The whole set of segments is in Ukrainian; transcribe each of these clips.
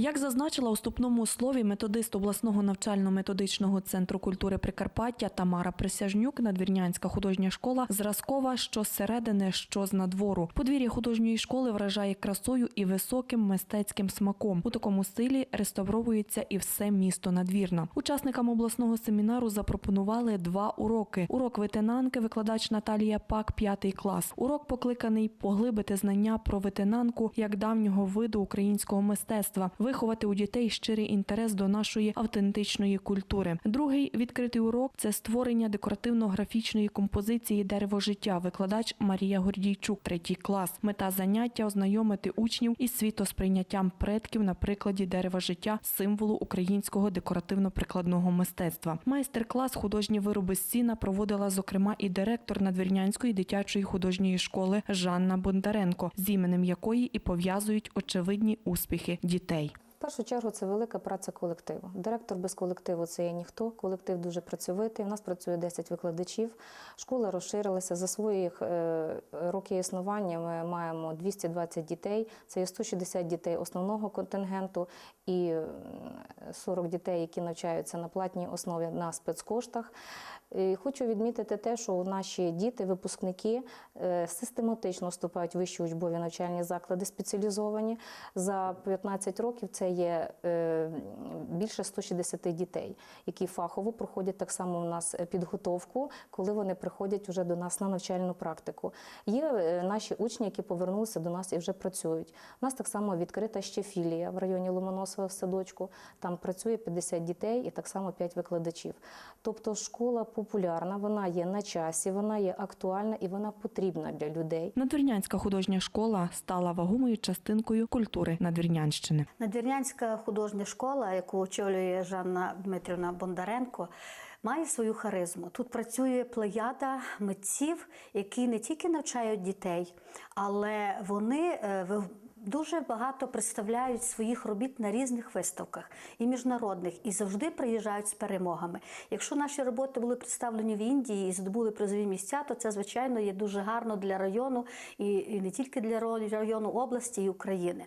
Як зазначила у ступному слові методист обласного навчально-методичного центру культури Прикарпаття Тамара Присяжнюк, надвірнянська художня школа зразкова що зсередини, що з надвору. Подвір'я художньої школи вражає красою і високим мистецьким смаком. У такому стилі реставровується і все місто надвірна. Учасникам обласного семінару запропонували два уроки: урок ветенанки, викладач Наталія Пак, п'ятий клас. Урок покликаний поглибити знання про ветенанку як давнього виду українського мистецтва, виховати у дітей щирий інтерес до нашої автентичної культури. Другий відкритий урок це створення декоративно-графічної композиції Дерево життя. Викладач Марія Гордійчук, третій клас. Мета заняття ознайомити учнів із світосприйняттям предків на прикладі дерева життя, символу українського декоративно-прикладного мистецтва. Майстер-клас художні вироби з сіна проводила зокрема і директор Надвірнянської дитячої художньої школи Жанна Бондаренко, з іменем якої і пов'язують очевидні успіхи дітей. В першу чергу це велика праця колективу. Директор без колективу це є ніхто. Колектив дуже працьовитий. У нас працює 10 викладачів. Школа розширилася за своїх е, роки існування. Ми маємо 220 дітей. Це є 160 дітей основного контингенту і 40 дітей, які навчаються на платній основі на спецкоштах. І хочу відмітити те, що наші діти, випускники, е, систематично вступають в вищі учбові навчальні заклади спеціалізовані. За 15 років це є е, більше 160 дітей, які фахово проходять так само у нас підготовку, коли вони приходять вже до нас на навчальну практику. Є е, наші учні, які повернулися до нас і вже працюють. У нас так само відкрита ще філія в районі Ломоносова в садочку. Там працює 50 дітей і так само 5 викладачів. Тобто школа популярна, вона є на часі, вона є актуальна і вона потрібна для людей. Надвірнянська художня школа стала вагомою частинкою культури Надвірнянщини. Надвірнянська художня школа, яку очолює Жанна Дмитрівна Бондаренко, має свою харизму. Тут працює плеяда митців, які не тільки навчають дітей, але вони е, дуже багато представляють своїх робіт на різних виставках і міжнародних, і завжди приїжджають з перемогами. Якщо наші роботи були представлені в Індії і здобули призові місця, то це звичайно є дуже гарно для району і, не тільки для району області і України.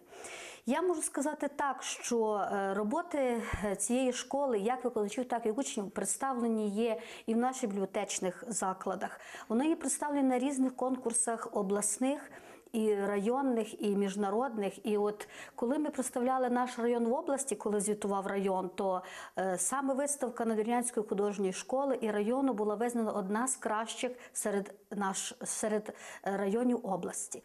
Я можу сказати так, що е, роботи е, цієї школи, як викладачів, так і учнів, представлені є і в наших бібліотечних закладах. Вони є представлені на різних конкурсах обласних. І районних, і міжнародних. І от коли ми представляли наш район в області, коли звітував район, то е, саме виставка Надвірнянської художньої школи і району була визнана одна з кращих серед наш серед е, районів області.